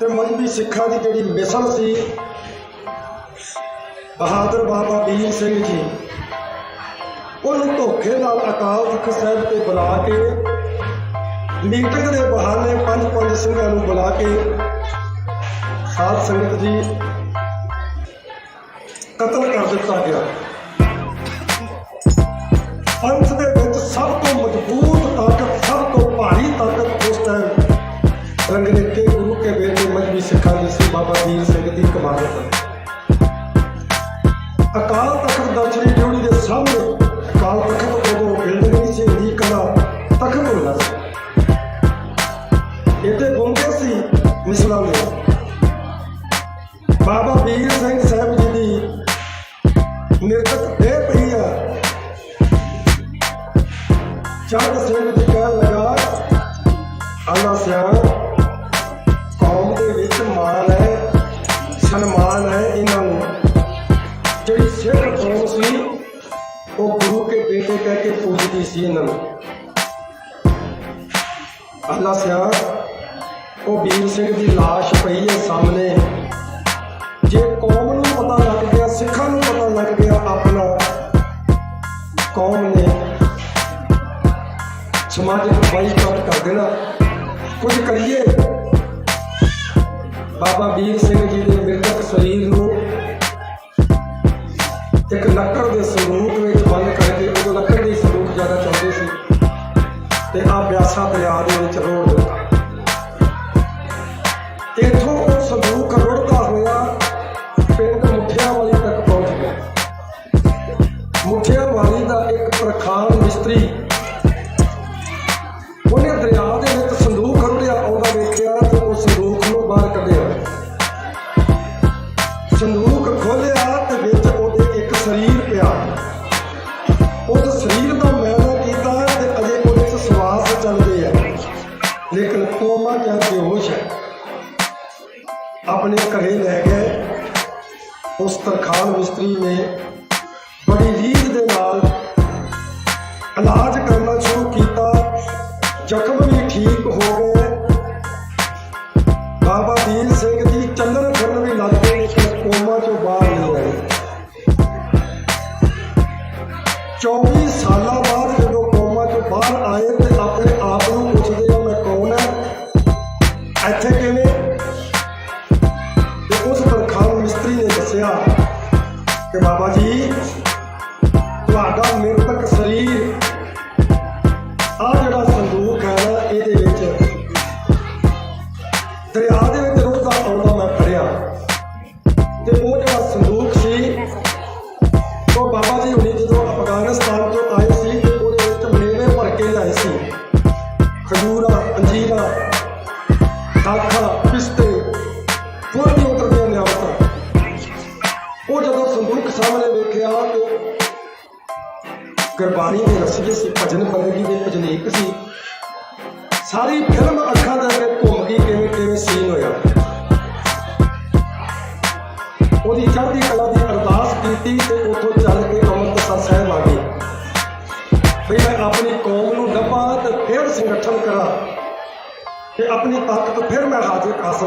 ਤੇ ਮਜਬੀ ਸਿੱਖਾਂ ਦੀ ਜਿਹੜੀ ਮਿਸਲ ਸੀ, ਬਹਾਦਰ ਬਾਬਾ ਵੀਰ ਸਿੰਘ ਜੀ, ਉਹਨੂੰ ਧੋਖੇ ਨਾਲ ਅਕਾਲ ਤਖਤ ਸਾਹਿਬ ਤੇ ਬੁਲਾ ਕੇ, ਮੀਟਿੰਗ ਦੇ ਬਹਾਨੇ ਪੰਜ ਪੰਜ ਸਿੰਘਾਂ ਨੂੰ ਬੁਲਾ ਕੇ, ਸਾਧ ਸੰਗਤ ਜੀ ਕਤਲ ਕਰ ਦਿੱਤਾ ਗਿਆ। ਪੰਥ ਦੇ ਵਿੱਚ ਸਭ ਤੋਂ ਮਜ਼ਬੂਤ ਤਾਕਤ, ਸਭ ਤੋਂ ਭਾਰੀ ਤਾਕਤ ਉਸ ਟਾਈਮ ਰੰਗਰੇਟੇ ਗੁਰੂ ਕੇ ਬੇਟੇ ਮਜਬੀ ਸਿੱਖਾਂ ਦੇ ਸੀ, ਬਾਬਾ ਵੀਰ ਸਿੰਘ ਦੀ ਕਮਾਲਤ ਅਕਾਲ ਤਖਤ ਦਰਸ਼ਨੀ ਜੋੜੀ ਦੇ ਸਾਹਮਣੇ ਅਕਾਲ ਤਖਤ ਕੌਮ ਨੇ ਸਮਾਜਿਕ ਬਾਈਕਾਟ ਕਰ ਦੇਣਾ। ਕੁਝ ਕਰੀਏ? ਬਾਬਾ ਵੀਰ ਸਿੰਘ ਜੀ ਦੇ ਮ੍ਰਿਤਕ ਸਰੀਰ ਨੂੰ ਇੱਕ ਲੱਕੜ ਦੇ ਸੰਦੂਕ ਵਿੱਚ ਬੰਦ ਕਰਕੇ ਉਹ ਲੱਕੜ ਦੇ ਸੰਦੂਕ ਜ਼ਿਆਦਾ ਚਾਹੁੰਦੇ ਸੀ ਤੇ ਆ ਬਿਆਸਾ ਦਰਿਆ ਦੇ ਵਿੱਚ ਰੋੜ ਦਿੱਤਾ। ਇੱਥੋਂ ਉਹ ਸੰਦੂਕ ਰੁੜਦਾ ਪ੍ਰਖਾਨ ਉਹਨੇ ਦਰਿਆ ਦੇ ਵਿੱਚ ਸੰਦੂਕ ਰੁੜਿਆ ਆਉਂਦਾ ਵੇਖਿਆ ਤੇ ਉਹ ਸੰਦੂਕ ਨੂੰ ਬਾਹਰ ਕੱਢਿਆ। ਸੰਦੂਕ ਖੋਲਿਆ ਤੇ ਵਿੱਚ ਉਹਦੇ ਇੱਕ ਸਰੀਰ ਪਿਆ। ਉਸ ਸਰੀਰ ਦਾ ਮੈਲਾ ਕੀਤਾ ਤੇ ਅਜੇ ਉਹਦੇ ਚ ਸਵਾਸ ਚੱਲਦੇ ਆ। ਲੇਕਿਨ ਕੋਮਾ ਜਾਂ ਬੇਹੋਸ਼ ਹੈ। ਆਪਣੇ ਘਰੇ ਲੈ ਗਏ। ਉਸ ਤਰਖਾਨ ਮਿਸਤਰੀ ਨੇ 24 ਸਾਲਾਂ ਬਾਅਦ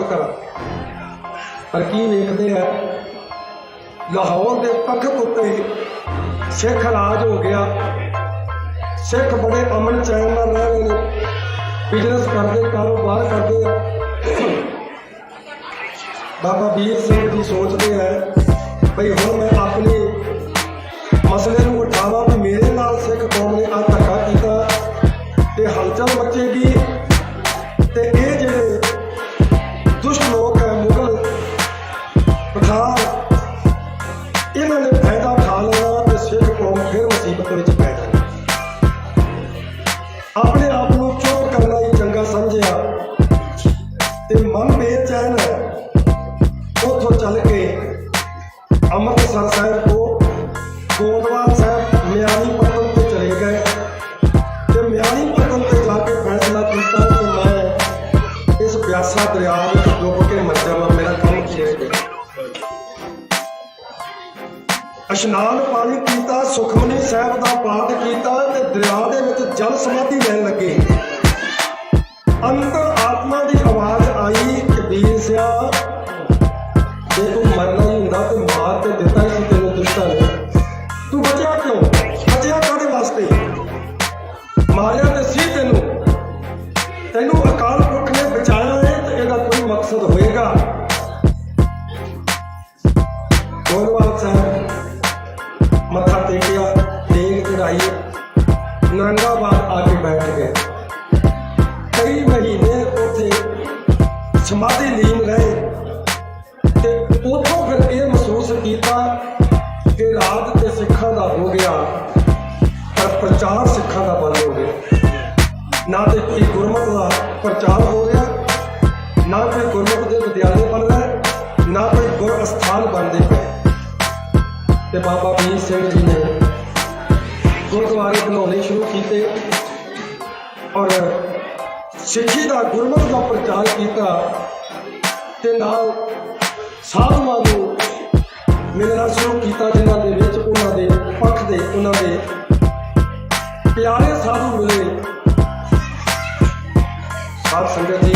ਕਰਾਂ ਪਰ ਕੀ ਵੇਖਦੇ ਆ? ਲਾਹੌਰ ਦੇ ਤਖਤ ਉੱਤੇ ਸਿੱਖ ਰਾਜ ਹੋ ਗਿਆ। ਸਿੱਖ ਬੜੇ ਅਮਨ ਚੈਨ ਨਾਲ ਰਹਿ ਰਹੇ ਨੇ। ਬਿਜ਼ਨਸ ਕਰਦੇ, ਕਾਰੋਬਾਰ ਕਰਦੇ ਆ। ਬਾਬਾ ਵੀਰ ਸਿੰਘ ਜੀ ਸੋਚਦੇ ਹੈ ਭਈ ਹੁਣ ਮੈਂ ਆਪਣੇ ਮਸਲੇ ਨੂੰ ਉਠਾਵਾਂ ਵੀ ਮੇਰੇ ਨਾਲ ਸਿੱਖ ਕੌਮ ਨੇ ਆ ਧੱਕਾ ਕੀਤਾ ਤੇ ਹਲਚਲ ਮਚੇਗੀ। ਮਨ ਉੱਥੋਂ ਚੱਲ ਕੇ ਅੰਮ੍ਰਿਤਸਰ ਸਾਹਿਬ ਤੋਂ ਗੋਦਵਾਲ ਸਾਹਿਬ ਮਿਆਣੀ ਪੱਤਨ ਤੇ ਚਲੇ ਗਏ ਤੇ ਮਿਆਣੀ ਪੱਤਨ ਤੇ ਜਾ ਕੇ ਫੈਸਲਾ ਕੀਤਾ ਕਿ ਮੈਂ ਇਸ ਪਿਆਸਾ ਦਰਿਆ ਵਿੱਚ ਡੁੱਬ ਕੇ ਮਰ ਜਾਵਾਂ ਮੇਰਾ ਕੰਮ ਕੀ ਰਹਿ ਗਿਆ ਇਸ਼ਨਾਨ ਪਾਣੀ ਕੀਤਾ ਸੁਖਮਨੀ ਸਾਹਿਬ ਦਾ ਪਾਠ ਕੀਤਾ ਤੇ ਦਰਿਆ ਦੇ ਵਿੱਚ ਜਲ ਸਮਾਧੀ ਲੈਣ ਲੱਗੇ ਅੰਤਰ ਆਤਮਾ ਦੀ ਆਵਾਜ਼ ਆਈ ਕਿ ਵੀਰ ਜੇ ਤੂੰ ਮਰਨਾ ਹੀ ਹੁੰਦਾ, ਤੇ ਮਾਰ ਤੇ ਦਿੱਤਾ ਸੀ ਤੈਨੂੰ ਦੁਸ਼ਟਾਂ ਨੇ। ਤੂੰ ਬਚਿਆ ਕਿਉਂ? ਬਚਿਆ ਕਾਹਦੇ ਵਾਸਤੇ? ਮਾਰਿਆ ਤੇ ਸੀ ਤੈਨੂੰ। ਤੈਨੂੰ ਅਕਾਲ ਪੁਰਖ ਨੇ ਬਚਾਇਆ ਹੈ ਤੇ ਇਹਦਾ ਕੋਈ ਮਕਸਦ ਹੋਏਗਾ? ਗੋਲਵਾਲ ਸਾਹਿਬ, ਮੱਥਾ ਟੇਕਿਆ ਦੇਗ ਚੜਾਈ। ਨਰੰਗਾਬਾਦ ਆ ਕੇ ਬੈਠ ਗਏ। ਸਮਾਧੀ ਲੀਨ ਰਹੇ ਤੇ ਉਥੋਂ ਫਿਰ ਇਹ ਮਹਿਸੂਸ ਕੀਤਾ ਕਿ ਰਾਜ ਤੇ ਸਿੱਖਾਂ ਦਾ ਹੋ ਗਿਆ, ਪਰ ਪ੍ਰਚਾਰ ਸਿੱਖਾਂ ਦਾ ਬੰਦ ਹੋ ਗਿਆ। ਨਾ ਤੇ ਕੋਈ ਗੁਰਮਤਿ ਦਾ ਪ੍ਰਚਾਰ ਹੋ ਰਿਹਾ, ਨਾ ਕੋਈ ਗੁਰਮਤਿ ਦੇ ਵਿਦਿਆਲੇ ਬਣ ਰਹੇ ਨਾ ਕੋਈ ਗੁਰ ਅਸਥਾਨ ਬਣਦੇ ਪਏ। ਤੇ ਬਾਬਾ ਵੀਰ ਸਿੰਘ ਜੀ ਨੇ ਗੁਰਦੁਆਰੇ ਬਣਾਉਣੇ ਸ਼ੁਰੂ ਕੀਤੇ ਔਰ ਸਿੱਖੀ ਦਾ ਗੁਰਮਤਿ ਦਾ ਪ੍ਰਚਾਰ ਕੀਤਾ ਤੇ ਨਾਲ ਸਾਧੂਆਂ ਨੂੰ ਮਿਲਣਾ ਸ਼ੁਰੂ ਕੀਤਾ, ਜਿਨ੍ਹਾਂ ਦੇ ਵਿੱਚ ਉਹਨਾਂ ਦੇ ਪੱਖ ਦੇ, ਉਹਨਾਂ ਦੇ ਪਿਆਰੇ ਸਾਧੂ ਮਿਲੇ। ਸਾਧ ਸੰਗਤ ਜੀ,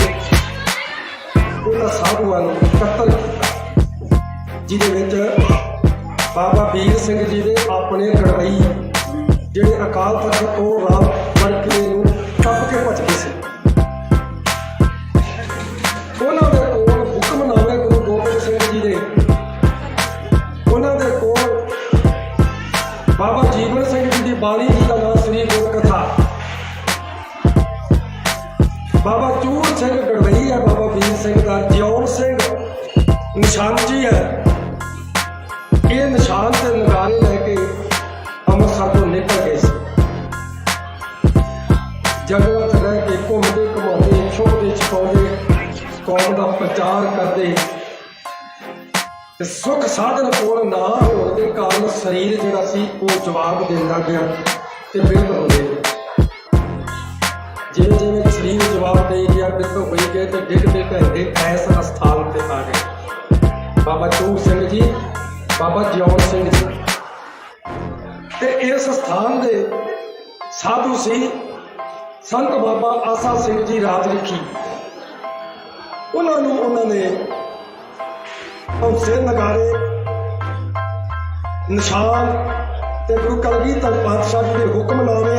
ਉਹਨਾਂ ਸਾਧੂਆਂ ਨੂੰ ਕਤਲ ਕੀਤਾ, ਜਿਹਦੇ ਵਿੱਚ ਬਾਬਾ ਵੀਰ ਸਿੰਘ ਜੀ ਦੇ ਆਪਣੇ ਗੜਵਈ ਜਿਹੜੇ ਅਕਾਲ ਤਖਤ ਤੋਂ ਰਾਮ ਮੜਕੇ ਨੂੰ ਟੱਪ ਕੇ ਭੱਜ ਸਰੀਰ ਜਿਹੜਾ ਸੀ, ਉਹ ਜਵਾਬ ਦਿੰਦਾ ਗਿਆ ਤੇ ਬਿਰਧ ਹੁੰਦੇ ਜਿਵੇਂ ਜਿਵੇਂ ਸਰੀਰ ਜਵਾਬ ਦੇ ਗਿਆ ਬਿਰਧ ਹੋਈ ਗਏ ਤੇ ਡਿੱਗਦੇ ਘੰਟੇ ਐਸ ਅਸਥਾਨ ਤੇ ਆ ਗਏ ਬਾਬਾ ਚੂਰ ਸਿੰਘ ਜੀ, ਬਾਬਾ ਜਿਉਣ ਸਿੰਘ ਜੀ। ਤੇ ਇਸ ਸਥਾਨ ਦੇ ਸਾਧੂ ਸੀ ਸੰਤ ਬਾਬਾ ਆਸਾ ਸਿੰਘ ਜੀ ਰਾਜ ਲਿਖੀ ਉਹਨਾਂ ਨੂੰ ਉਹਨਾਂ ਨੇ ਹੌਸੇ ਨਗਾਰੇ ਨਿਸ਼ਾਨ ਤੇ ਗੁਰੂ ਕਲਗੀਧਰ ਪਾਤਸ਼ਾਹ ਜੀ ਦੇ ਹੁਕਮਨਾਮੇ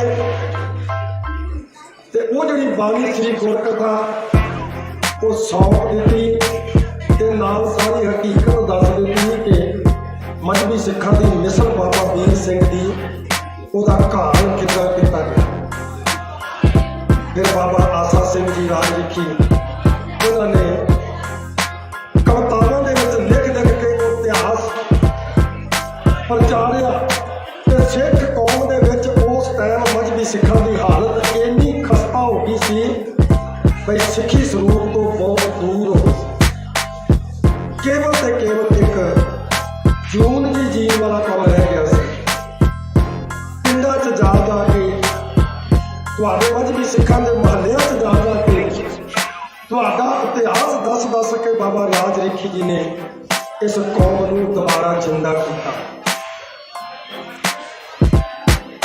ਤੇ ਉਹ ਜਿਹੜੀ ਬਾਣੀ ਸ੍ਰੀ ਗੁਰਕਥਾ, ਉਹ ਸੌਂਪ ਦਿੱਤੀ ਤੇ ਨਾਲ ਸਾਰੀ ਹਕੀਕਤ ਦੱਸ ਦਿੱਤੀ ਕਿ ਮਜਬੀ ਸਿੱਖਾਂ ਦੀ ਮਿਸਲ ਬਾਬਾ ਵੀਰ ਸਿੰਘ ਦੀ ਉਹਦਾ ਘਾਣ ਕਿੱਦਾਂ ਕੀਤਾ ਗਿਆ। ਫਿਰ ਬਾਬਾ ਆਸਾ ਸਿੰਘ ਜੀ ਰਾਜ ਲਿਖੀ ਉਹਨਾਂ ਨੇ ਪ੍ਰਚਾਰਿਆ ਤੇ ਸਿੱਖ ਕੌਮ ਦੇ ਵਿੱਚ ਉਸ ਟਾਈਮ ਮਜਬੀ ਸਿੱਖਾਂ ਦੀ ਹਾਲਤ ਇੰਨੀ ਖਸਤਾ ਹੋ ਗਈ ਸੀ ਬਈ ਸਿੱਖੀ ਸਰੂਪ ਤੋਂ ਬਹੁਤ ਦੂਰ ਹੋ ਕੇਵਲ ਤੇ ਕੇਵਲ ਇੱਕ ਜੂਨ ਜੀ ਜੀਣ ਵਾਲਾ ਕੰਮ ਰਹਿ ਗਿਆ ਸੀ। ਪਿੰਡਾਂ 'ਚ ਜਾ ਜਾ ਕੇ, ਤੁਹਾਡੇ ਮਜਬੀ ਸਿੱਖਾਂ ਦੇ ਮਹੱਲਿਆਂ 'ਚ ਜਾ ਜਾ ਕੇ, ਤੁਹਾਡਾ ਇਤਿਹਾਸ ਦੱਸ ਦੱਸ ਕੇ ਬਾਬਾ ਰਾਜ ਰੇਖੀ ਜੀ ਨੇ ਇਸ ਕੌਮ ਨੂੰ ਦੁਬਾਰਾ ਜਿੰਦਾ ਕੀਤਾ।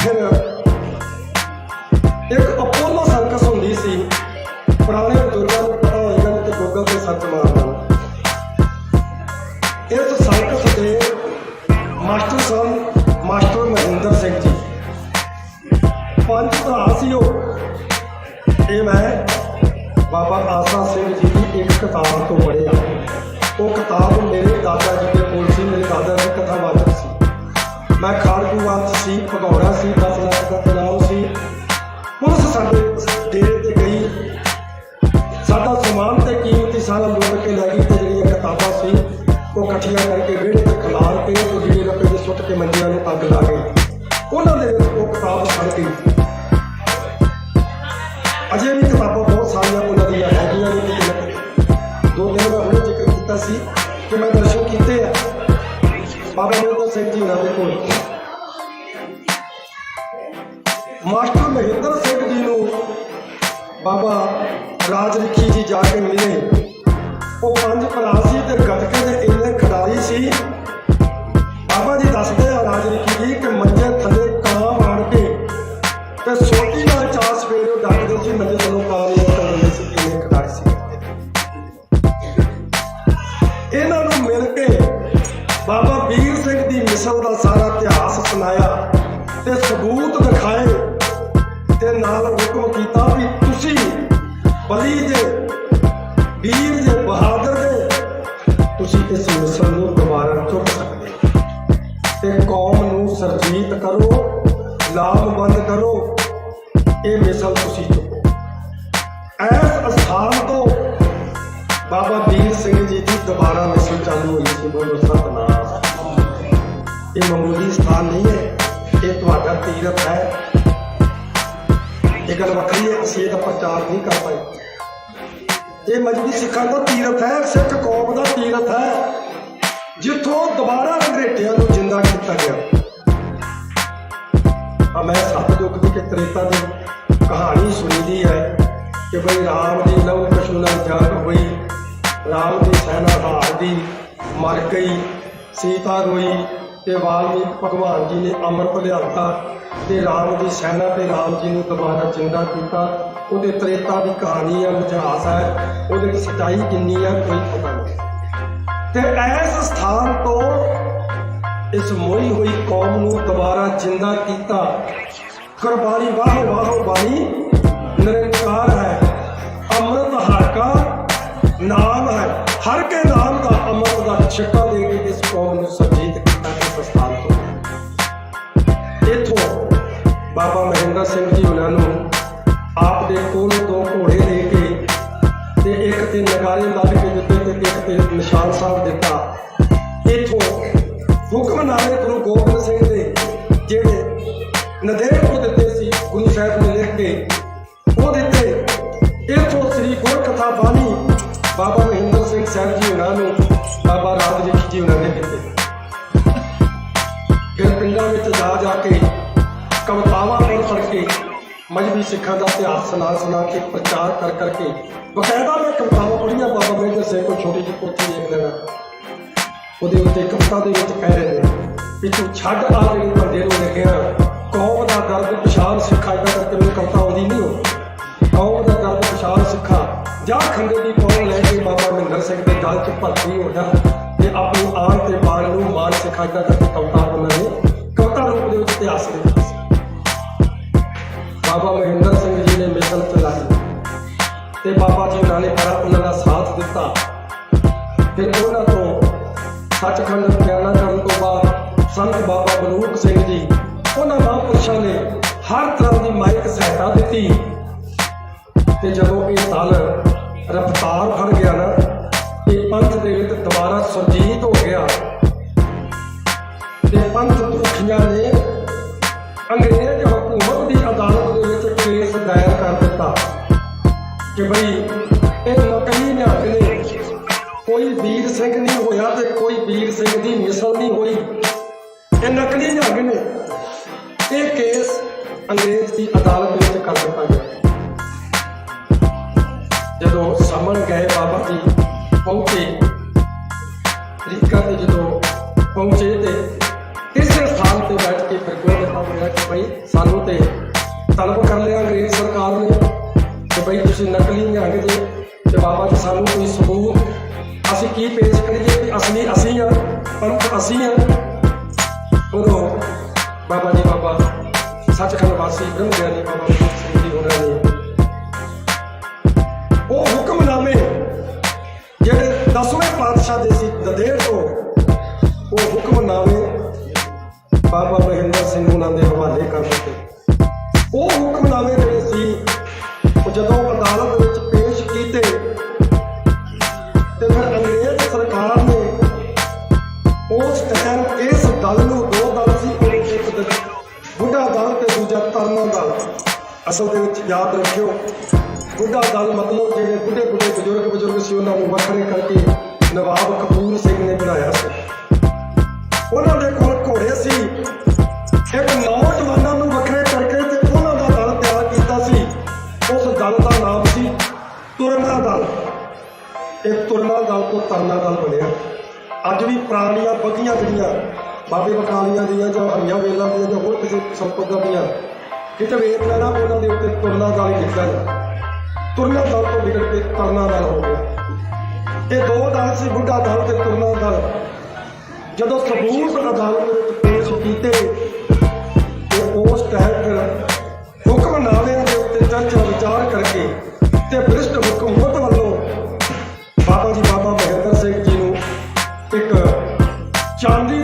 ਫਿਰ ਇੱਕ ਅਪੋਲੋ ਸੰਕਸ ਹੁੰਦੀ ਸੀ। ਪੁਰਾਣੇ ਬਜ਼ੁਰਗਾਂ ਨੂੰ ਪਤਾ ਹੋਏਗਾ ਨਹੀਂ ਤੇ ਗੂਗਲ ਤੇ ਸਰਚ ਮਾਰਨਾ ਇਸ ਸਰਕਸ ਦੇ ਮਾਸਟਰ ਸਨ ਮਾਸਟਰ ਮਹਿੰਦਰ ਸਿੰਘ ਜੀ। ਪੰਜ ਭਰਾ ਸੀ ਉਹ। ਇਹ ਮੈਂ ਬਾਬਾ ਆਸਾ ਸਿੰਘ ਜੀ ਦੀ ਇੱਕ ਕਿਤਾਬ ਤੋਂ ਪੜ੍ਹਿਆ। ਉਹ ਕਿਤਾਬ ਮੇਰੇ ਦਾਦਾ ਜੀ ਦੇ ਕੋਲ ਸੀ, ਮੇਰੇ ਦਾਦਾ ਜੀ ਕਥਾਵਾਚਕ ਸੀ। ਮੈਂ ਤੇ ਕੀਮਤੀ ਕੇ ਲੈ ਗਈ ਤੇ ਜਿਹੜੀਆਂ ਕਿਤਾਬਾਂ ਸੀ, ਉਹ ਇਕੱਠੀਆਂ ਕਰਕੇ ਵਿਹੜੇ ਤੇ ਖਿਲਾਰ ਕੇ ਉਹ ਜਿਹੜੇ ਰੱਪੇ ਦੇ ਸੁੱਟ ਕੇ ਮੰਜਿਆਂ ਨੂੰ ਅੱਗ ਲਾ ਗਈ ਉਹਨਾਂ ਦੇ ਉਹ ਕਿਤਾਬ ਸੜ ਗਈ ਅਜੇ ਵੀ ਕਿਤਾਬਾਂ ਬਹੁਤ ਸਾਰੀਆਂ ਉਹਨਾਂ ਦੀਆਂ ਹੈਗੀਆਂ ਨੇ ਕਿਤੇ ਦੋ ਦਿਨ ਮੈਂ ਹੁਣੇ ਜ਼ਿਕਰ ਕੀਤਾ ਸੀ ਕਿ ਮੈਂ ਦਰਸ਼ਨ ਕੀਤੇ ਆ। ਬਾਬਾ ਮਹਿੰਦਰ ਸਿੰਘ ਜੀ ਉਹਨਾਂ ਦੇ ਕੋਲ। ਮਾਸਟਰ ਮਹਿੰਦਰ ਸਿੰਘ ਜੀ ਨੂੰ ਬਾਬਾ ਰਾਜ ਲਿਖੀ ਜੀ ਜਾ ਕੇ ਮਿਲੇ। ਉਹ ਪੰਜ ਭਰਾ ਸੀ ਤੇ ਗੱਤਕੇ ਦੇ ਇੰਨੇ ਖਿਡਾਰੀ ਸੀ। ਬਾਬਾ ਜੀ ਦੱਸਦੇ ਆ ਰਾਜ ਜੀ ਕਿ ਮੰਜੇ ਥੱਲੇ ਕਾਂ ਵਾੜ ਕੇ ਤੇ ਸੋਟੀ ਨਾਲ ਚਾਰ ਸਵੇਰੇ ਡੱਕਦੇ ਸੀ ਮੰਜੇ ਥੱਲੋਂ ਕਾਂ ਨਹੀਂ ਕਰਦੇ ਸੀ ਇੰਨੇ ਖਿਡਾਰੀ ਸੀ। ਇਹਨਾਂ ਨੂੰ ਮਿਲ ਕੇ ਬਾਬਾ ਵੀਰ ਸਿੰਘ ਦੀ ਮਿਸਲ ਦਾ ਸਾਰਾ ਇਤਿਹਾਸ ਸੁਣਾਇਆ ਤੇ ਸਬੂਤ ਦਿਖਾਏ ਤੇ ਨਾਲ ਹੁਕਮ ਕੀਤਾ ਵੀ ਤੁਸੀਂ ਬਲੀ ਜੇ ਵੀਰ ਦੇ ਬਹਾਦਰ ਦੇ, ਤੁਸੀਂ ਇਸ ਮਿਸਲ ਨੂੰ ਦੁਬਾਰਾ ਚੁੱਕ ਸਕਦੇ। ਤੇ ਕੌਮ ਨੂੰ ਸਰਜੀਤ ਕਰੋ ਲਾਭਵੰਦ ਕਰੋ, ਇਹ ਮਿਸਲ ਤੁਸੀਂ ਚੁੱਕੋ। ਐਸ ਅਸਥਾਨ ਤੋਂ ਬਾਬਾ ਵੀਰ ਸਿੰਘ ਜੀ ਦੀ ਦੁਬਾਰਾ ਮਿਸਲ ਚਾਲੂ ਹੋਈ ਸੀ ਬੋਲੋ ਸਤਨਾਮ ਇਹ ਮਾਮੂਲੀ ਸਥਾਨ ਨਹੀਂ ਹੈ, ਇਹ ਤੁਹਾਡਾ ਤੀਰਥ ਹੈ। ਇਹ ਗੱਲ ਵੱਖਰੀ ਹੈ, ਅਸੀਂ ਇਹਦਾ ਪ੍ਰਚਾਰ ਨਹੀਂ ਕਰ ਪਾਏ। ਇਹ ਮਜਬੀ ਸਿੱਖਾਂ ਦਾ ਤੀਰਥ ਹੈ, ਸਿੱਖ ਕੌਮ ਦਾ ਤੀਰਥ ਹੈ। ਜਿੱਥੋਂ ਦੁਬਾਰਾ ਅੰਗਰੇਜ਼ਾਂ ਨੂੰ ਜਿੰਦਾ ਕੀਤਾ ਗਿਆ। ਆ ਮੈਂ ਸਤਜੁਗ ਦੀ ਕਿ ਤ੍ਰੇਤਾ ਦੀ ਕਹਾਣੀ ਸੁਣੀ ਦੀ ਹੈ ਕਿ ਬਈ ਰਾਮ ਦੀ ਲਵ ਕਸ਼ੂ ਨਾਲ ਜਾਗ ਹੋਈ, ਰਾਮ ਦੀ ਸੈਨਾ ਹਾਰ ਦੀ ਮਰ ਗਈ, ਸੀਤਾ ਰੋਈ ਤੇ ਵਾਲਮੀਕ ਭਗਵਾਨ ਜੀ ਨੇ ਅੰਮ੍ਰਿਤ ਲਿਆਤਾ ਤੇ ਰਾਮ ਦੀ ਸੈਨਾ ਤੇ ਰਾਮ ਜੀ ਨੂੰ ਦੁਬਾਰਾ ਜਿੰਦਾ ਕੀਤਾ। ਉਹਦੇ ਤ੍ਰੇਤਾ ਦੀ ਕਹਾਣੀ ਹੈ ਇਤਿਹਾਸ ਹੈ ਉਹਦੇ ਵਿੱਚ ਸੱਚਾਈ ਕਿੰਨੀ ਹੈ ਕੋਈ ਪਤਾ ਨਹੀਂ। ਤੇ ਇਸ ਸਥਾਨ ਤੋਂ ਇਸ ਮੋਈ ਹੋਈ ਕੌਮ ਨੂੰ ਦੁਬਾਰਾ ਜਿੰਦਾ ਕੀਤਾ। ਕੁਰਬਾਨੀ ਵਾਹ ਵਾਹ ਬਾਣੀ ਨਿਰੰਕਾਰ ਹੈ, ਅੰਮ੍ਰਿਤ ਹਰ ਕਾ ਨਾਮ ਹੈ। ਹਰ ਕੇ ਨਾਮ ਦਾ ਅੰਮ੍ਰਿਤ ਦਾ ਛਿੱਟਾ ਦੇ ਕੇ ਇਸ ਕੌਮ ਨੂੰ ਸਰਜੀਤ ਕੀਤਾ ਇਸ ਸਥਾਨ ਤੋਂ। ਇਥੋਂ ਬਾਬਾ ਮਹਿੰਦਰ ਸਿੰਘ ਜੀ ਉਹਨਾਂ ਨੂੰ ਆਪ ਦੇ ਕੋਲ ਤੋਂ ਘੋੜੇ ਦੇ ਕੇ ਤੇ ਇੱਕ ਤੇ ਨਗਾਰੇ ਲੱਦ ਕੇ ਦਿੱਤੇ ਤੇ ਇੱਕ ਤੇ ਨਿਸ਼ਾਨ ਸਾਹਿਬ ਦਿੱਤਾ ਇਥੋਂ ਹੁਕਮਨਾਮੇ ਗੁਰੂ ਗੋਬਿੰਦ ਸਿੰਘ ਦੇ ਜਿਹੜੇ ਨਦੇੜ ਕੋ ਦਿੱਤੇ ਸੀ, ਗੁਰੂ ਸਾਹਿਬ ਨੇ ਲਿਖ ਕੇ, ਉਹ ਦਿੱਤੇ। ਇਥੋਂ ਸ੍ਰੀ ਗੁਰਕਥਾ ਬਾਣੀ ਬਾਬਾ ਮਹਿੰਦਰ ਸਿੰਘ ਸਾਹਿਬ ਜੀ ਉਹਨਾਂ ਨੂੰ, ਬਾਬਾ ਰਾਜ ਜੀ ਉਹਨਾਂ ਨੇ ਦਿੱਤੇ। ਫਿਰ ਪਿੰਡਾਂ ਵਿੱਚ ਜਾ ਜਾ ਕੇ ਕਵਿਤਾਵਾਂ ਪੜ੍ਹ ਪੜ੍ਹ ਕੇ ਮਜਬੀ ਸਿੱਖਾਂ ਦਾ ਇਤਿਹਾਸ ਸੁਣਾ ਸੁਣਾ ਕੇ ਪ੍ਰਚਾਰ ਕਰ ਕਰਕੇ ਬਕਾਇਦਾ ਮੈਂ ਕਵਿਤਾਵਾਂ ਪੜ੍ਹੀਆਂ ਬਾਬਾ ਮਹਿੰਦਰ ਸਿੰਘ ਕੋਲ ਛੋਟੀ ਜਿਹੀ ਪੋਥੀ ਲਿਖ ਲੈਣਾ। ਉਹਦੇ ਉੱਤੇ ਕਵਿਤਾ ਦੇ ਵਿੱਚ ਕਹਿ ਰਹੇ ਨੇ ਵੀ ਤੂੰ ਛੱਡ ਆ ਜਿਹੜੀ ਬੰਦੇ ਨੂੰ ਲਿਖਿਆ। ਕੌਮ ਦਾ ਦਰਦ ਪਛਾਣ ਸਿੱਖਾ ਇਹਦਾ ਕਰਕੇ ਮੈਨੂੰ ਕਵਿਤਾ ਆਉਂਦੀ ਨਹੀਂ ਹੋ ਕੌਮ ਦਾ ਦਰਦ ਪਛਾਣ ਸਿੱਖਾ। ਜਾਂ ਖੰਡੇ ਦੀ ਪੌਣ ਲੈ ਕੇ ਬਾਬਾ ਮਹਿੰਦਰ ਸਿੰਘ ਦੇ ਦਲ 'ਚ ਭਰਤੀ ਹੋ ਜਾ ਤੇ ਆਪਣੀ ਆਨ ਤੇ ਮਾਨ ਨੂੰ ਮਾਨ ਸਿੱਖਾ ਕਰਕੇ ਕਵਿਤਾ ਉਹਨਾਂ ਨੇ ਕਵਿਤਾ ਰੂਪ ਦੇ ਵਿੱਚ ਇਤਿਹਾਸ ਦੇ ਬਾਬਾ ਮਹਿੰਦਰ ਸਿੰਘ ਜੀ ਨੇ ਮਿਸਲ ਚਲਾਈ। ਤੇ ਬਾਬਾ ਜੀ ਉਹਨਾਂ ਨੇ ਬੜਾ ਉਹਨਾਂ ਦਾ ਸਾਥ ਦਿੱਤਾ। ਤੇ ਉਹਨਾਂ ਤੋਂ ਸੱਚਖੰਡ ਬਿਆਨਾ ਕਰਨ ਤੋਂ ਬਾਅਦ ਸੰਤ ਬਾਬਾ ਬਲੂਕ ਸਿੰਘ ਜੀ, ਉਹਨਾਂ ਮਹਾਂਪੁਰਸ਼ਾਂ ਨੇ ਹਰ ਤਰ੍ਹਾਂ ਦੀ ਮਾਇਕ ਸਹਾਇਤਾ ਦਿੱਤੀ। ਤੇ ਜਦੋਂ ਇਹ ਸਾਲ ਰਫਤਾਰ ਫੜ ਗਿਆ ਨਾ ਇਹ ਪੰਥ ਦੇ ਵਿੱਚ ਦੁਬਾਰਾ ਸੁਰਜੀਤ ਹੋ ਗਿਆ। ਤੇ ਪੰਥ ਦੁਖੀਆਂ ਨੇ ਅੰਗਰੇਜ਼ ਹਕੂਮਤ ਦੀ ਅਦਾਲਤ ਕੇਸ ਦਾਇਰ ਕਰ ਦਿੱਤਾ। ਕਿ ਭਈ ਇਹ ਨਕਲੀ ਨਿਹੰਗ ਨੇ ਕੋਈ ਵੀਰ ਸਿੰਘ ਨਹੀਂ ਹੋਇਆ ਤੇ ਕੋਈ ਵੀਰ ਸਿੰਘ ਦੀ ਮਿਸਲ ਨਹੀਂ ਹੋਈ। ਇਹ ਨਕਲੀ ਨਿਹੰਗ ਨੇ। ਇਹ ਕੇਸ ਅੰਗਰੇਜ਼ ਦੀ ਅਦਾਲਤ ਵਿੱਚ ਕਰ ਦਿੱਤਾ ਗਿਆ। ਜਦੋਂ ਸਮਨ ਗਏ ਬਾਬਾ ਜੀ ਪਹੁੰਚੇ, ਰੀਕਾ ਤੇ ਜਦੋਂ ਪਹੁੰਚੇ ਤੇ ਕਿਸੇ ਸਥਾਨ ਤੇ ਬੈਠ ਕੇ ਫਿਰ ਕੋਈ ਦਿੱਤਾ ਹੋਇਆ ਕਿ ਭਾਈ ਸਾਨੂੰ ਤੇ ਤਲਬ ਕਰ ਲਿਆ ਅੰਗਰੇਜ਼ ਸਰਕਾਰ ਨੇ ਕਿ ਬਈ ਤੁਸੀਂ ਨਕਲੀ ਨਿਹੰਗ ਜੇ ਤੇ ਬਾਬਾ ਜੀ ਸਾਨੂੰ ਕੋਈ ਸਬੂਤ ਅਸੀਂ ਕੀ ਪੇਸ਼ ਕਰੀਏ ਕਿ ਅਸਲੀ ਅਸੀਂ ਆ ਪੰਥ ਅਸੀਂ ਆ। ਉਦੋਂ ਬਾਬਾ ਜੀ, ਬਾਬਾ। ਸੱਚਖੰਡ ਵਾਸੀ ਬ੍ਰਹਮ ਗਿਆਨੀ ਬਾਬਾ ਜੀ ਉਹਨਾਂ ਨੇ ਉਹ ਹੁਕਮਨਾਮੇ ਜਿਹੜੇ ਦਸਵੇਂ ਪਾਤਸ਼ਾਹ ਦੇ ਸੀ ਦਦੇਰ ਤੋਂ, ਉਹ ਹੁਕਮਨਾਮੇ ਬਾਬਾ ਮਹਿੰਦਰ ਸਿੰਘ ਉਹਨਾਂ ਦੇ ਹਵਾਲੇ ਕਰ ਦਿੱਤੇ। ਉਹ ਹੁਕਮਨਾਮੇ ਜਿਹੜੇ ਸੀ, ਉਹ ਜਦੋਂ ਅਦਾਲਤ ਵਿੱਚ ਪੇਸ਼ ਕੀਤੇ, ਤੇ ਫਿਰ ਅੰਗਰੇਜ਼ ਸਰਕਾਰ ਨੇ ਉਸ ਟਾਈਮ ਇਸ ਦਲ ਨੂੰ ਦੋ ਦਲ ਸੀ, ਇੱਕ ਬੁੱਢਾ ਦਲ ਤੇ ਦੂਜਾ ਤਰਨਾ ਦਲ। ਅਸਲ ਦੇ ਵਿੱਚ ਯਾਦ ਰੱਖਿਓ, ਬੁੱਢਾ ਦਲ ਮਤਲਬ ਜਿਹੜੇ ਬੁੱਢੇ ਬੁੱਢੇ ਬਜ਼ੁਰਗ ਬਜ਼ੁਰਗ ਸੀ, ਉਹਨਾਂ ਨੂੰ ਵੱਖਰੇ ਕਰਕੇ ਨਵਾਬ ਕਪੂਰ ਸਿੰਘ ਨੇ ਬਣਾਇਆ ਸੀ। ਉਹਨਾਂ ਦੇ ਕੋਲ ਘੋੜੇ ਸੀ, ਇੱਕ ਨੌਜਵਾਨਾਂ ਨੂੰ ਵੱਖਰੇ ਕਰਕੇ ਇਹ ਤੁਰਨਾ ਦਲ ਤੋਂ ਤਰਨਾ ਦਲ ਬਣਿਆ। ਅੱਜ ਵੀ ਪੁਰਾਣੀਆਂ ਬਗੀਆਂ ਜਿਹੜੀਆਂ ਬਾਬੇ ਬਕਾਲੀਆਂ ਦੀਆਂ ਜਾਂ ਹਰੀਆਂ ਵੇਲਾਂ ਦੀਆਂ ਜਾਂ ਹੋਰ ਕਿਸੇ ਸੰਪਰਦਾ ਦੀਆਂ, ਕਿਤੇ ਵੇਖ ਲੈਣਾ ਉਹਨਾਂ ਦੇ ਉੱਤੇ ਤੁਰਨਾ ਦਲ ਹੀ ਲਿਖਿਆ ਹੈ। ਤੁਰਨਾ ਦਲ ਤੋਂ ਵਿਗੜ ਕੇ ਤਰਨਾ ਦਲ ਹੋ ਗਿਆ। ਇਹ ਦੋ ਦਲ ਸੀ, ਬੁੱਢਾ ਦਲ ਤੇ ਤੁਰਨਾ ਦਲ। ਜਦੋਂ ਸਬੂਤ ਅਦਾਲਤ ਵਿੱਚ ਪੇਸ਼ ਕੀਤੇ, ਤੇ ਉਸ ਟਾਈਮ ਫਿਰ ਹੁਕਮਨਾਮਿਆਂ ਦੇ ਉੱਤੇ ਚਰਚਾ ਵਿਚਾਰ ਕਰਕੇ ਤੇ ਬ੍ਰਿਸ਼ਟ ਹਕੂਮਤ ਵੱਲੋਂ ਬਾਬਾ ਜੀ ਬਾਬਾ ਮਹਿੰਦਰ ਸਿੰਘ ਜੀ ਨੂੰ ਇੱਕ ਚਾਂਦੀ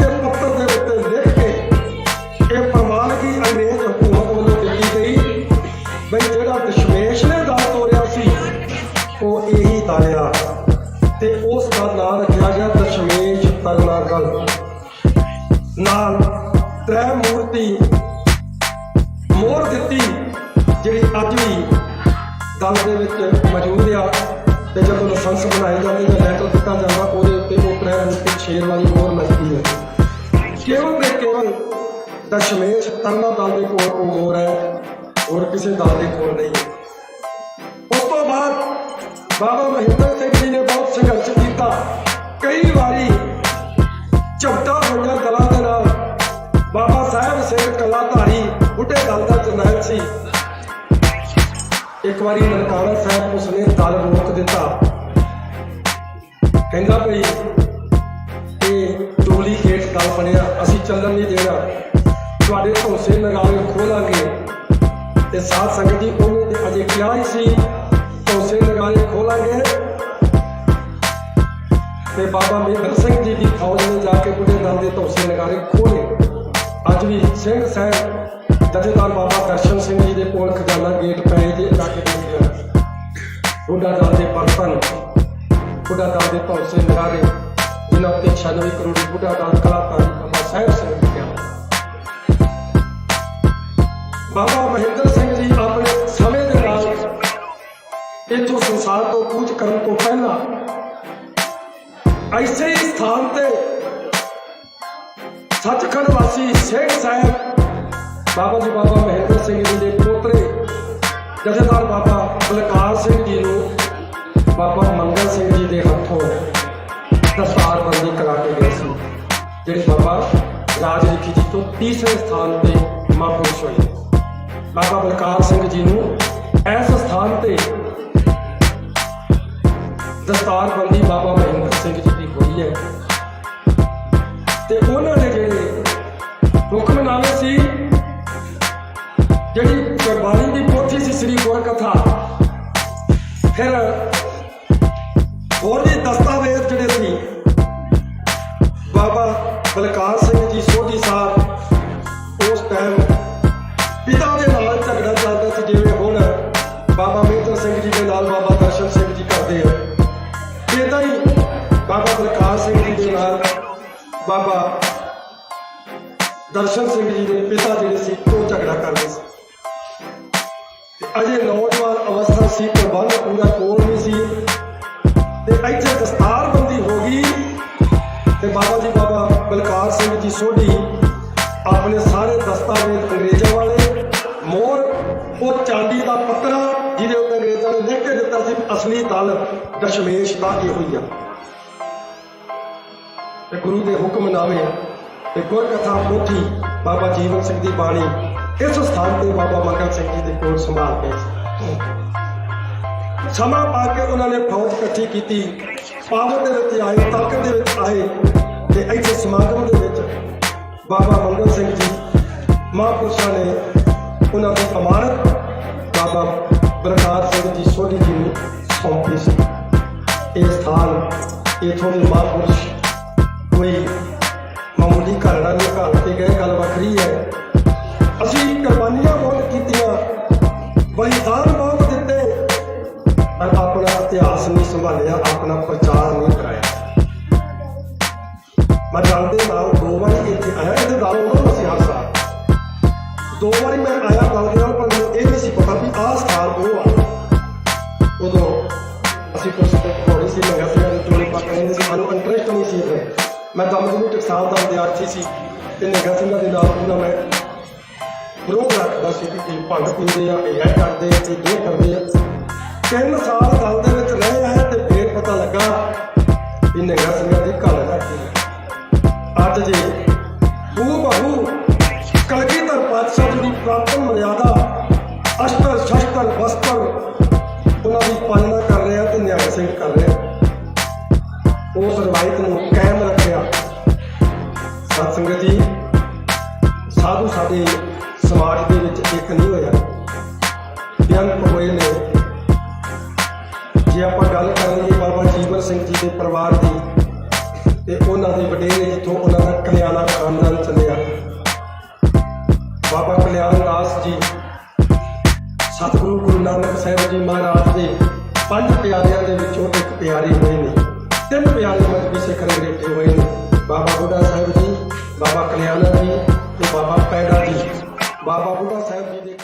ਕਿਸੇ ਦਲ ਦੇ ਕੋਲ ਨਹੀਂ। ਉਸ ਤੋਂ ਬਾਅਦ ਬਾਬਾ ਮਹਿੰਦਰ ਸਿੰਘ ਜੀ ਨੇ ਬਹੁਤ ਸੰਘਰਸ਼ ਕੀਤਾ। ਕਈ ਵਾਰੀ ਝਪਟਾ ਹੋਈਆਂ ਗਲਾਂ ਦੇ ਨਾਲ ਬਾਬਾ ਸਾਹਿਬ ਸਿੰਘ ਕਲਾਧਾਰੀ ਬੁੱਢੇ ਦਲ ਦਾ ਜਰਨੈਲ ਸੀ। ਇੱਕ ਵਾਰੀ ਨਨਕਾਣਾ ਸਾਹਿਬ ਉਸਨੇ ਦਲ ਰੋਕ ਦਿੱਤਾ। ਕਹਿੰਦਾ ਭਈ ਇਹ ਡੁਪਲੀਕੇਟ ਦਲ ਬਣਿਆ, ਅਸੀਂ ਚੱਲਣ ਨਹੀਂ ਦੇਣਾ। ਤੁਹਾਡੇ ਹੌਸੇ ਨਗਾਰੇ ਖੋਲਾਂਗੇ। ਤੇ ਸਾਧ ਸੰਗਤ ਜੀ, ਉਹਨੇ ਤੇ ਅਜੇ ਕਿਹਾ ਹੀ ਸੀ ਹੌਸੇ ਨਗਾਰੇ ਖੋਲਾਂਗੇ। ਤੇ ਬਾਬਾ ਮਹਿੰਦਰ ਸਿੰਘ ਜੀ ਦੀ ਫੌਜ ਨੇ ਜਾ ਕੇ ਬੁੱਢੇ ਦਲ ਦੇ ਹੌਸੇ ਨਗਾਰੇ ਖੋਲੇ ਅੱਜ ਵੀ ਸਿੰਘ ਸਾਹਿਬ, ਜਥੇਦਾਰ ਬਾਬਾ ਦਰਸ਼ਨ ਸਿੰਘ ਜੀ ਦੇ ਕੋਲ ਖਜ਼ਾਨਾ ਗੇਟ ਪਏ ਜੇ ਜਾ ਕੇ ਬੁੱਢਾ ਦਲ ਦੇ ਬਰਤਨ, ਬੁੱਢਾ ਦਲ ਦੇ ਹੌਸੇ ਨਗਾਰੇ ਜਿਨ੍ਹਾਂ ਉੱਤੇ 96 ਕਰੋੜ ਬੁੱਢਾ ਦਲ ਕਲਾਕਾਰ ਬਾਬਾ ਸਾਹਿਬ ਸਿੰਘ ਜੀ ਬਾਬਾ ਮਹਿੰਦਰ ਸੰਸਾਰ ਤੋਂ ਕੂਚ ਕਰਨ ਤੋਂ ਪਹਿਲਾਂ ਐਸੇ ਹੀ ਸਥਾਨ ਤੇ ਸੱਚਖੰਡ ਵਾਸੀ ਸਿੰਘ ਸਾਹਿਬ, ਬਾਬਾ ਜੀ ਬਾਬਾ ਮਹਿੰਦਰ ਸਿੰਘ ਜੀ ਦੇ ਪੋਤਰੇ, ਜਥੇਦਾਰ ਬਾਬਾ ਬਲਕਾਰ ਸਿੰਘ ਜੀ ਨੂੰ ਬਾਬਾ ਮੰਗਲ ਸਿੰਘ ਜੀ ਦੇ ਹੱਥੋਂ ਦਸਤਾਰਬੰਦੀ ਕਰਾ ਕੇ ਗਏ ਸੀ, ਜਿਹੜੇ ਬਾਬਾ ਰਾਜ ਲਿਖੀ ਜੀ ਤੋਂ ਤੀਸਰੇ ਸਥਾਨ ਤੇ ਮਹਾਂਪੁਰਸ਼ ਹੋਏ। ਬਾਬਾ ਬਲਕਾਰ ਸਿੰਘ ਜੀ ਨੂੰ ਦਸਤਾਰਬੰਦੀ ਬਾਬਾ ਮਹਿੰਦਰ ਸਿੰਘ ਜੀ ਦੀ ਹੋਈ ਹੈ। ਤੇ ਉਹਨਾਂ ਦੇ ਜਿਹੜੇ ਹੁਕਮਨਾਮੇ ਸੀ, ਜਿਹੜੀ ਗੁਰਬਾਣੀ ਦੀ ਪੋਥੀ ਸੀ ਸ੍ਰੀ ਗੁਰ ਕਥਾ ਫਿਰ ਹੋਰ ਵੀ ਦਸਤਾਵੇਜ਼ ਜਿਹੜੇ ਸੀ, ਬਾਬਾ ਬਲਕਾਰ ਸਿੰਘ ਜੀ ਸੋਢੀ ਸਾਹਿਬ ਉਸ ਟਾਈਮ ਬਾਬਾ ਦਰਸ਼ਨ ਸਿੰਘ ਜੀ ਦੇ ਪਿਤਾ ਜਿਹੜੇ ਸੀ ਉਹ ਝਗੜਾ ਕਰਦੇ ਸੀ। ਤੇ ਅਜੇ ਨੌਜਵਾਨ ਅਵਸਥਾ ਸੀ, ਪ੍ਰਬੰਧ ਪੂਰਾ ਕੋਲ ਨਹੀਂ ਸੀ। ਤੇ ਇੱਥੇ ਦਸਤਾਰਬੰਦੀ ਹੋ ਗਈ। ਤੇ ਬਾਬਾ ਜੀ ਬਾਬਾ ਬਲਕਾਰ ਸਿੰਘ ਜੀ ਸੋਢੀ ਆਪਣੇ ਸਾਰੇ ਦਸਤਾਵੇਜ਼ ਅੰਗਰੇਜ਼ਾਂ ਵਾਲੇ, ਮੋਰ, ਉਹ ਚਾਂਦੀ ਦਾ ਪੱਤਰਾ ਜਿਹਦੇ ਉੱਤੇ ਅੰਗਰੇਜ਼ਾਂ ਨੇ ਲਿਖ ਕੇ ਦਿੱਤਾ ਸੀ, ਅਸਲੀ ਦਲ ਦਸ਼ਮੇਸ਼ ਦਾ ਇਹੋ ਹੀ ਆ ਤੇ ਗੁਰੂ ਦੇ ਹੁਕਮਨਾਮੇ ਤੇ ਗੁਰ ਕਥਾ ਪੋਥੀ ਬਾਬਾ ਜੀਵਨ ਸਿੰਘ ਦੀ ਬਾਣੀ ਇਸ ਸਥਾਨ ਤੇ ਬਾਬਾ ਮੰਗਲ ਸਿੰਘ ਜੀ ਦੇ ਕੋਲ ਸੰਭਾਲ ਕੇ ਸਮਾਂ ਪਾ ਕੇ ਉਹਨਾਂ ਨੇ ਫੌਜ ਇਕੱਠੀ ਕੀਤੀ। ਪਾਵਰ ਦੇ ਵਿੱਚ ਆਏ, ਤਾਕਤ ਦੇ ਵਿੱਚ ਆਏ ਤੇ ਇੱਥੇ ਸਮਾਗਮ ਦੇ ਵਿੱਚ ਬਾਬਾ ਮੰਗਲ ਸਿੰਘ ਜੀ ਮਹਾਂਪੁਰਸ਼ਾਂ ਨੇ ਉਹਨਾਂ ਦੀ ਅਮਾਨਤ ਬਾਬਾ ਬਲਕਾਰ ਸਿੰਘ ਜੀ ਸੋਢੀ ਜੀ ਨੂੰ ਸੌਂਪੀ ਸੀ। ਇਹ ਸਥਾਨ ਇਥੋਂ ਦੇ ਮਹਾਂਪੁਰਸ਼ ਕੋਈ ਮਾਮੂਲੀ ਘਰੜਾ ਨਹੀਂ ਘਾਲ ਕੇ ਗਏ, ਗੱਲ ਵੱਖਰੀ ਹੈ। ਅਸੀਂ ਕੁਰਬਾਨੀਆਂ ਬਹੁਤ ਕੀਤੀਆਂ ਬਲੀਦਾਨ ਬਹੁਤ ਦਿੱਤੇ, ਪਰ ਆਪਣਾ ਇਤਿਹਾਸ ਨਹੀਂ ਸੰਭਾਲਿਆ, ਆਪਣਾ ਪ੍ਰਚਾਰ ਨਹੀਂ ਕਰਾਇਆ। ਮੈਂ ਗੱਲ ਦੇ ਨਾਲ ਦੋ ਵਾਰੀ ਇੱਥੇ ਆਇਆ, ਇਹਦੇ ਨਾਲ ਉਦੋਂ ਅਸੀਂ ਹਰ ਸਾਲ ਦੋ ਵਾਰੀ ਮੈਂ ਆਇਆ ਗੱਲ ਦੇ ਨਾਲ ਪਰ ਮੈਨੂੰ ਇਹ ਨਹੀਂ ਸੀ ਪਤਾ ਵੀ ਆਹ ਸਥਾਨ ਉਹ ਆ। ਉਦੋਂ ਅਸੀਂ ਕੁਝ ਥੋੜੀ ਸੀ ਲਗਾ ਸੀ ਮੈਂ ਦਮਦਮੀ ਟਕਸਾਲ ਦਾ ਵਿਦਿਆਰਥੀ ਸੀ ਤੇ ਨਿਗਾ ਸਿੰਘਾਂ ਦੇ ਨਾਲ ਪੂਰਾ ਮੈਂ ਵਿਰੋਧ ਰੱਖਦਾ ਸੀ ਕਿ ਇਹ ਭੰਗ ਪੀਂਦੇ ਆ ਇਹ ਐ ਕਰਦੇ ਆ ਇਹ ਇਹ ਕਰਦੇ ਆ। ਤਿੰਨ ਸਾਲ ਦਲ ਦੇ ਵਿੱਚ ਰਹੇ ਆਇਆ ਤੇ ਫੇਰ ਪਤਾ ਲੱਗਾ ਵੀ ਨਿਗਾ ਸਿੰਘਾਂ ਦੀ ਘਾਲ ਰੱਖੀ ਅੱਜ ਜੀ ਹੂ ਬਹੂ ਕਲਗੀਧਰ ਪਾਤਸ਼ਾਹ ਜੀ ਦੀ ਪ੍ਰਾਪਤ ਮਰਿਆਦਾ ਅਸ਼ਟਰ ਸ਼ਸਤਰ ਵਸਤਰ ਉਹਨਾਂ ਦੀ ਪਾਲਣਾ ਕਰ ਰਿਹਾ ਤੇ ਨਿਆਂ ਸਿੰਘ ਕਰ ਰਿਹਾ। ਉਸ ਰਵਾਇਤ ਨੂੰ ਕਾਇਮ ਰੱਖਿਆ। ਸਤ ਸੰਗਤ ਜੀ, ਸਾਧੂ ਸਾਡੇ ਸਮਾਜ ਦੇ ਵਿੱਚ ਇੱਕ ਨਹੀਂ ਹੋਇਆ। ਬੇਅੰਤ ਹੋਏ ਨੇ। ਜੇ ਆਪਾਂ ਗੱਲ ਕਰਾਂਗੇ ਬਾਬਾ ਜੀਵਨ ਸਿੰਘ ਜੀ ਦੇ ਪਰਿਵਾਰ ਦੀ, ਤੇ ਉਹਨਾਂ ਦੇ ਵਡੇਰੇ ਜਿੱਥੋਂ ਉਹਨਾਂ ਦਾ ਕਲਿਆਣਾ ਖਾਨਦਾਨ ਚੱਲਿਆ। ਬਾਬਾ ਕਲਿਆਣ ਦਾਸ ਜੀ, ਸਤਿਗੁਰੂ ਗੁਰੂ ਨਾਨਕ ਸਾਹਿਬ ਜੀ ਮਹਾਰਾਜ ਦੇ ਪੰਜ ਪਿਆਰਿਆਂ ਦੇ ਵਿੱਚੋਂ ਇੱਕ ਪਿਆਰੇ ਹੋਏ ਨੇ। ਤਿੰਨ ਪਿਆਰੇ ਮਜਬੀ ਸਿੱਖ ਰੰਗੇਟੇ ਹੋਏ ਨੇ ਬਾਬਾ ਬੁੱਢਾ ਸਾਹਿਬ ਜੀ ਬਾਬਾ ਕਲਿਆਣਾ ਜੀ ਤੇ ਬਾਬਾ ਪੈੜਾ ਜੀ ਬਾਬਾ ਬੁੱਢਾ ਸਾਹਿਬ ਜੀ ਦੇ